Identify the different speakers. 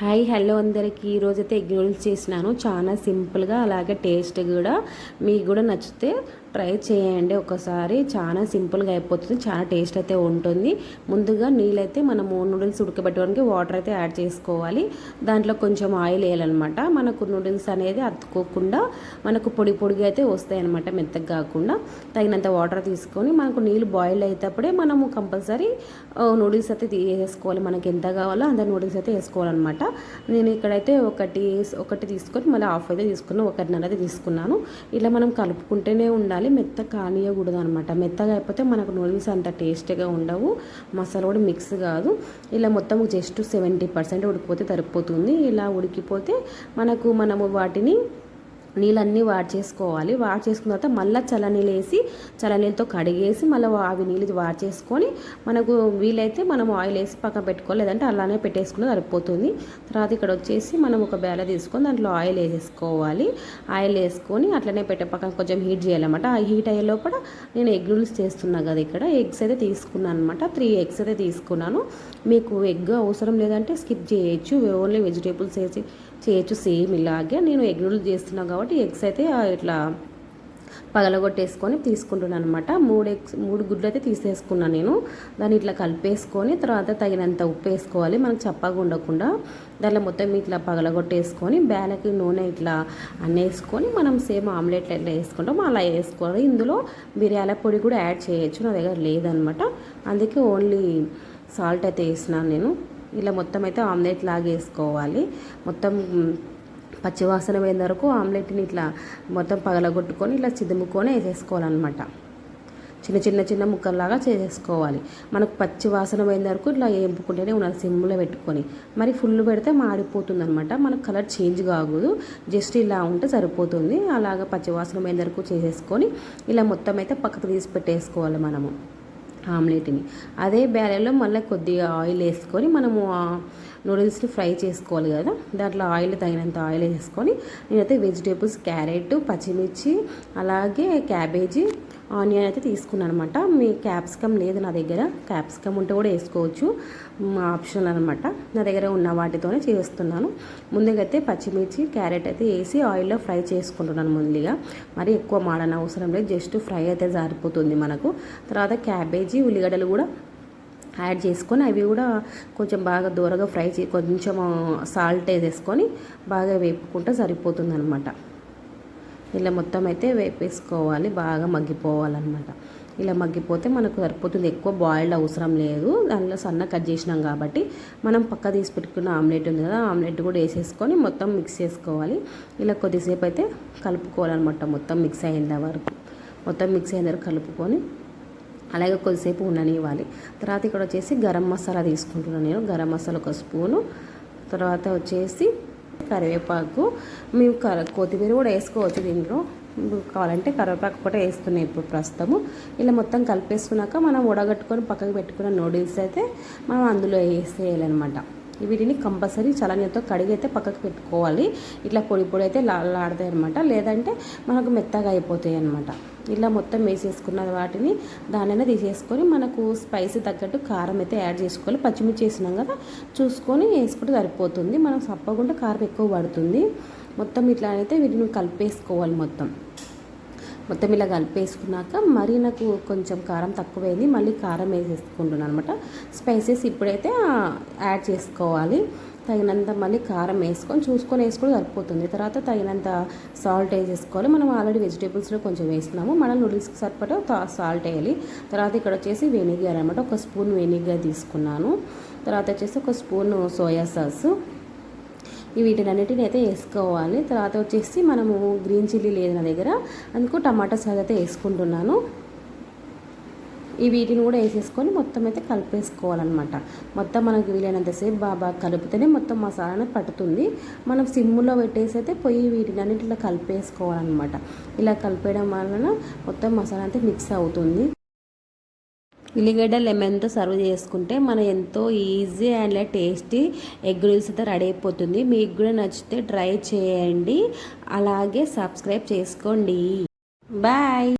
Speaker 1: Hi hello అందరికీ. ఈరోజైతే egg noodles చేసినాను. చాలా సింపుల్గా అలాగే టేస్ట్ కూడా. మీకు కూడా నచ్చితే ట్రై చేయండి ఒకసారి. చాలా సింపుల్గా అయిపోతుంది. చాలా టేస్ట్ అయితే ఉంటుంది. ముందుగా నీళ్ళైతే మనము నూడిల్స్ ఉడకబెట్టడానికి వాటర్ అయితే యాడ్ చేసుకోవాలి. దాంట్లో కొంచెం ఆయిల్ వేయాలన్నమాట. మనకు నూడిల్స్ అనేది అతుక్కోకుండా మనకు పొడి పొడిగా అయితే వస్తాయి అనమాట మెత్తగా కాకుండా. తగినంత వాటర్ తీసుకొని మనకు నీళ్ళు బాయిల్ అయ్యేటప్పుడే మనము కంపల్సరీ నూడిల్స్ అయితే వేసుకోవాలి. మనకి ఎంత కావాలో అంత నూడిల్స్ అయితే వేసుకోవాలన్నమాట. నేను ఇక్కడైతే ఒకటి ఒకటి తీసుకొని మళ్ళీ హాఫ్ అయితే తీసుకున్నాను ఒకటిన్నర అయితే తీసుకున్నాను. ఇలా మనం కలుపుకుంటేనే ఉండాలి. ఉండాలి. మెత్త కానియకూడదు అనమాట మెత్తగా అయిపోతే మనకు నూడిల్స్ అంత టేస్ట్గా ఉండవు. మసాలా కూడా మిక్స్ కాదు. ఇలా మొత్తం జస్ట్ సెవెంటీ పర్సెంట్ ఉడికిపోతే సరిపోతుంది ఇలా ఉడికిపోతే మనకు మనము వాటిని నీళ్ళన్నీ వాడ్ చేసుకోవాలి వాడ్ చేసుకున్న తర్వాత మళ్ళీ చల్లనీళ్ళు వేసి చల్లనీళ్ళతో కడిగేసి మళ్ళీ అవి నీళ్ళు వాడ్ చేసుకొని మనకు వీలైతే మనం ఆయిల్ వేసి పక్కన పెట్టుకోవాలి. లేదంటే అలానే పెట్టేసుకుని సరిపోతుంది. తర్వాత ఇక్కడ వచ్చేసి మనం ఒక బేల తీసుకొని దాంట్లో ఆయిల్ వేసేసుకోవాలి. ఆయిల్ వేసుకొని అట్లనే పెట్టే పక్కన కొంచెం హీట్ చేయాలన్నమాట. ఆ హీట్ అయ్యే లోపల నేను ఎగ్ నూడిల్స్ చేస్తున్నా కదా ఇక్కడ. ఎగ్స్ అయితే తీసుకున్నాను అనమాట త్రీ ఎగ్స్ అయితే తీసుకున్నాను. మీకు ఎగ్ అవసరం లేదంటే స్కిప్ చేయొచ్చు. ఓన్లీ వెజిటేబుల్స్ వేసి చేయొచ్చు సేమ్ ఇలాగే. నేను ఎగ్ నూడిల్స్ చేస్తున్నాను కాబట్టి ఎగ్స్ అయితే ఇట్లా పగలగొట్టేసుకొని తీసుకుంటున్నాను అనమాట మూడు ఎగ్స్ మూడు గుడ్లు అయితే తీసేసుకున్నాను నేను. దాన్ని ఇట్లా కలిపేసుకొని తర్వాత తగినంత ఉప్పు వేసుకోవాలి. మనకు చప్పగా ఉండకుండా దాంట్లో మొత్తం ఇట్లా పగలగొట్టేసుకొని బేలకి నూనె ఇట్లా అన్నేసుకొని మనం సేమ్ ఆమ్లెట్ ఎట్లా వేసుకుంటాం అలా వేసుకోవాలి. ఇందులో బిర్యానీ పొడి కూడా యాడ్ చేయొచ్చు. నా దగ్గర లేదనమాట అందుకే ఓన్లీ సాల్ట్ అయితే వేసినాను నేను. ఇలా మొత్తం అయితే ఆమ్లెట్ లాగా వేసుకోవాలి మొత్తం పచ్చివాసన పోయిన వరకు ఆమ్లెట్ని ఇట్లా మొత్తం పగలగొట్టుకొని ఇట్లా చిదుముకొని వేసేసుకోవాలన్నమాట. చిన్న చిన్న చిన్న ముక్కల్లాగా చేసేసుకోవాలి. మనకు పచ్చి వాసన పోయిన వరకు ఇట్లా వేపుకుంటేనే ఉండాలి సిమ్లో పెట్టుకొని. మరి ఫుల్ పెడితే మాడిపోతుంది అనమాట మనకు కలర్ చేంజ్ కాకూడదు. జస్ట్ ఇలా ఉంటే సరిపోతుంది. అలాగ పచ్చి వాసన పోయిన వరకు చేసేసుకొని ఇలా మొత్తం అయితే పక్కకు తీసి పెట్టేసుకోవాలి మనము. ఆమ్లెట్ని. అదే బ్యారెల్లో మళ్ళీ కొద్దిగా ఆయిల్ వేసుకొని మనము నూడిల్స్ని ఫ్రై చేసుకోవాలి కదా దాంట్లో ఆయిల్ తగినంత ఆయిల్ వేసుకొని నేనైతే వెజిటేబుల్స్ క్యారెట్ పచ్చిమిర్చి అలాగే క్యాబేజీ ఆనియన్ అయితే తీసుకున్నాను అనమాట మీ క్యాప్సికమ్ లేదు నా దగ్గర. క్యాప్సికమ్ ఉంటే కూడా వేసుకోవచ్చు. ఆప్షనల్ అనమాట నా దగ్గర ఉన్న వాటితోనే చేస్తున్నాను. ముందుగా అయితే పచ్చిమిర్చి క్యారెట్ అయితే వేసి ఆయిల్లో ఫ్రై చేసుకుంటున్నాను ముందుగా. మరి ఎక్కువ మాడన అవసరం లేదు. జస్ట్ ఫ్రై అయితే సరిపోతుంది మనకు. తర్వాత క్యాబేజీ ఉల్లిగడ్డలు కూడా యాడ్ చేసుకొని అవి కూడా కొంచెం బాగా దూరగా ఫ్రై చే కొంచెం సాల్ట్ వేసేసుకొని బాగా వేపుకుంటే సరిపోతుంది అనమాట ఇలా మొత్తం అయితే వేపేసుకోవాలి బాగా మగ్గిపోవాలన్నమాట. ఇలా మగ్గిపోతే మనకు సరిపోతుంది. ఎక్కువ బాయిల్డ్ అవసరం లేదు. దానిలో సన్న కట్ చేసినాం కాబట్టి మనం పక్క తీసి పెట్టుకున్న ఆమ్లెట్ ఉంది కదా ఆమ్లెట్ కూడా వేసేసుకొని మొత్తం మిక్స్ చేసుకోవాలి. ఇలా కొద్దిసేపు అయితే కలుపుకోవాలన్నమాట మొత్తం మిక్స్ అయ్యేంత వరకు. మొత్తం మిక్స్ అయిన వరకు కలుపుకొని అలాగే కొద్దిసేపు ఉండనివ్వాలి. తర్వాత ఇక్కడ వచ్చేసి గరం మసాలా తీసుకుంటున్నాను నేను. గరం మసాలా ఒక స్పూను. తర్వాత వచ్చేసి కరివేపాకు మేము కర కొత్తిమీర కూడా వేసుకోవచ్చు దీంట్లో. కావాలంటే కరివేపాకు కూడా వేస్తున్నాయి ఇప్పుడు ప్రస్తుతము. ఇలా మొత్తం కలిపేసుకున్నాక మనం ఉడగట్టుకొని పక్కకు పెట్టుకున్న నూడిల్స్ అయితే మనం అందులో వేసేయాలన్నమాట. వీటిని కంపల్సరీ చలనీతో కడిగైతే పక్కకు పెట్టుకోవాలి. ఇట్లా పొడి పొడి అయితే లాడతాయి అనమాట లేదంటే మనకు మెత్తగా అయిపోతాయి అనమాట ఇలా మొత్తం వేసేసుకున్న వాటిని దానైనా తీసేసుకొని మనకు స్పైసీ తగ్గట్టు కారం అయితే యాడ్ చేసుకోవాలి. పచ్చిమిర్చి వేసినాం కదా చూసుకొని వేసుకుంటే సరిపోతుంది. మనం సప్పకుండా కారం ఎక్కువ పడుతుంది. మొత్తం ఇట్లా అయితే వీటిని కలిపేసుకోవాలి మొత్తం. మొత్తం ఇలా కలిపేసుకున్నాక మరీ నాకు కొంచెం కారం తక్కువైంది. మళ్ళీ కారం వేసేసుకుంటున్నాను అనమాట స్పైసెస్ ఇప్పుడైతే యాడ్ చేసుకోవాలి. తగినంత మళ్ళీ కారం వేసుకొని చూసుకొని వేసుకొని సరిపోతుంది. తర్వాత తగినంత సాల్ట్ వేసేసుకోవాలి. మనం ఆల్రెడీ వెజిటేబుల్స్లో కొంచెం వేసినాము మనం నూడిల్స్కి సరిపడా సాల్ట్ వేయాలి. తర్వాత ఇక్కడ వచ్చేసి వెనిగర్ అనమాట ఒక స్పూన్ వెనిగర్ తీసుకున్నాను. తర్వాత వచ్చేసి ఒక స్పూన్ సోయా సాస్. వీటినన్నిటిని అయితే వేసుకోవాలి. తర్వాత వచ్చేసి మనము గ్రీన్ చిల్లీ లేదు నా దగ్గర. అందుకు టమాటా సాస్ అయితే వేసుకుంటున్నాను. ఈ వీటిని కూడా వేసేసుకొని మొత్తం అయితే కలిపేసుకోవాలన్నమాట. మొత్తం మనకు వీలైనంతసేపు బాగా కలిపితేనే మొత్తం మసాలా పట్టుతుంది. మనం సిమ్ములో పెట్టేసి అయితే పొయ్యి వీటిని అన్నిటిలో కలిపేసుకోవాలన్నమాట. ఇలా కలిపేయడం వలన మొత్తం మసాలా అయితే మిక్స్ అవుతుంది. ఉల్లిగడ్డ లెమన్తో సర్వ్ చేసుకుంటే మనం ఎంతో easy and tasty egg rolls అయితే రెడీ అయిపోతుంది. మీకు కూడా నచ్చితే ట్రై చేయండి. అలాగే సబ్స్క్రైబ్ చేసుకోండి. బాయ్.